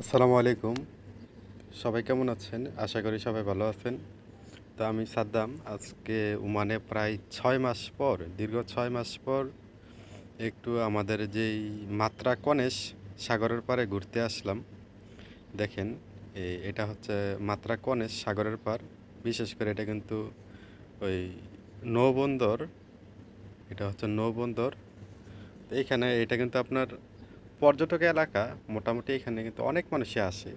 আসসালামু আলাইকুম। সবাই কেমন আছেন? আশা করি সবাই ভালো আছেন। তো আমি সাদ্দাম। আজকে ওমানে প্রায় ছয় মাস পর, দীর্ঘ ছয় মাস পর একটু আমাদের যেই মাত্রা কনেশ সাগরের পাড়ে ঘুরতে আসলাম। দেখেন এটা হচ্ছে মাত্রা কনেশ সাগরের পার বিশেষ করে এটা কিন্তু ওই নৌবন্দর। এটা হচ্ছে নৌবন্দর। এইখানে এটা কিন্তু আপনার পর্যটক এলাকা মোটামুটি এখানে কিন্তু অনেক মানুষই আসে।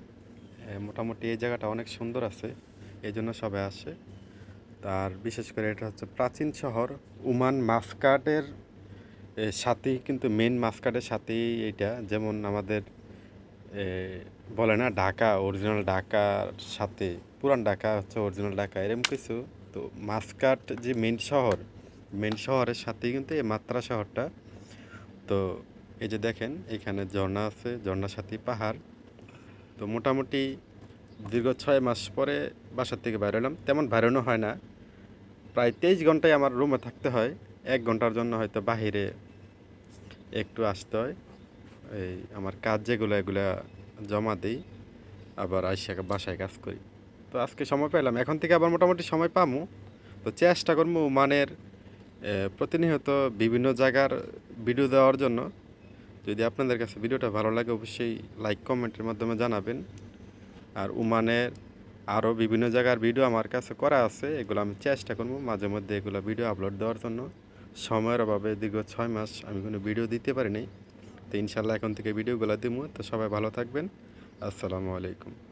মোটামুটি এই জায়গাটা অনেক সুন্দর আছে, এই জন্য সবাই আসে। তার বিশেষ করে এটা হচ্ছে প্রাচীন শহর, উমান মাসকাটের সাথেই কিন্তু মেন মাসকাটের সাথেই এটা যেমন আমাদের বলে না ঢাকা অরিজিনাল ঢাকার সাথে, পুরান ঢাকা হচ্ছে অরিজিনাল ঢাকা এরকম কিছু। তো মাসকাট যে মেন শহর মেন শহরের সাথেই কিন্তু এই মাত্রা শহরটা। তো এই যে দেখেন, এখানে ঝর্ণা আছে ঝর্ণার সাথে পাহাড়। তো মোটামুটি দীর্ঘ ছয় মাস পরে বাসার থেকে বাইরে এলাম তেমন বাইরানো হয় না। প্রায় তেইশ ঘন্টায় আমার রুমে থাকতে হয়। এক ঘণ্টার জন্য হয়তো বাহিরে একটু আসতে হয়। এই আমার কাজ যেগুলো, এগুলো জমা দিই। আবার আইসা বাসায় কাজ করি। তো আজকে সময় পেলাম এখন থেকে আবার মোটামুটি সময় পামু। তো চেষ্টা করব মানের প্রতিনিয়ত বিভিন্ন জায়গার ভিডিও দেওয়ার জন্য। যদি আপনাদের কাছে ভিডিওটা ভালো লাগে, অবশ্যই লাইক কমেন্টের মাধ্যমে জানাবেন। আর উমানের আরও বিভিন্ন জায়গার ভিডিও আমার কাছে করা আছে, এগুলো আমি চেষ্টা করব মাঝে মধ্যে এগুলো ভিডিও আপলোড দেওয়ার জন্য। সময়ের অভাবে দীর্ঘ ছয় মাস আমি কোনো ভিডিও দিতে পারিনি। তো ইনশাল্লাহ এখন থেকে ভিডিওগুলো দিব তো সবাই ভালো থাকবেন। আসসালামু আলাইকুম।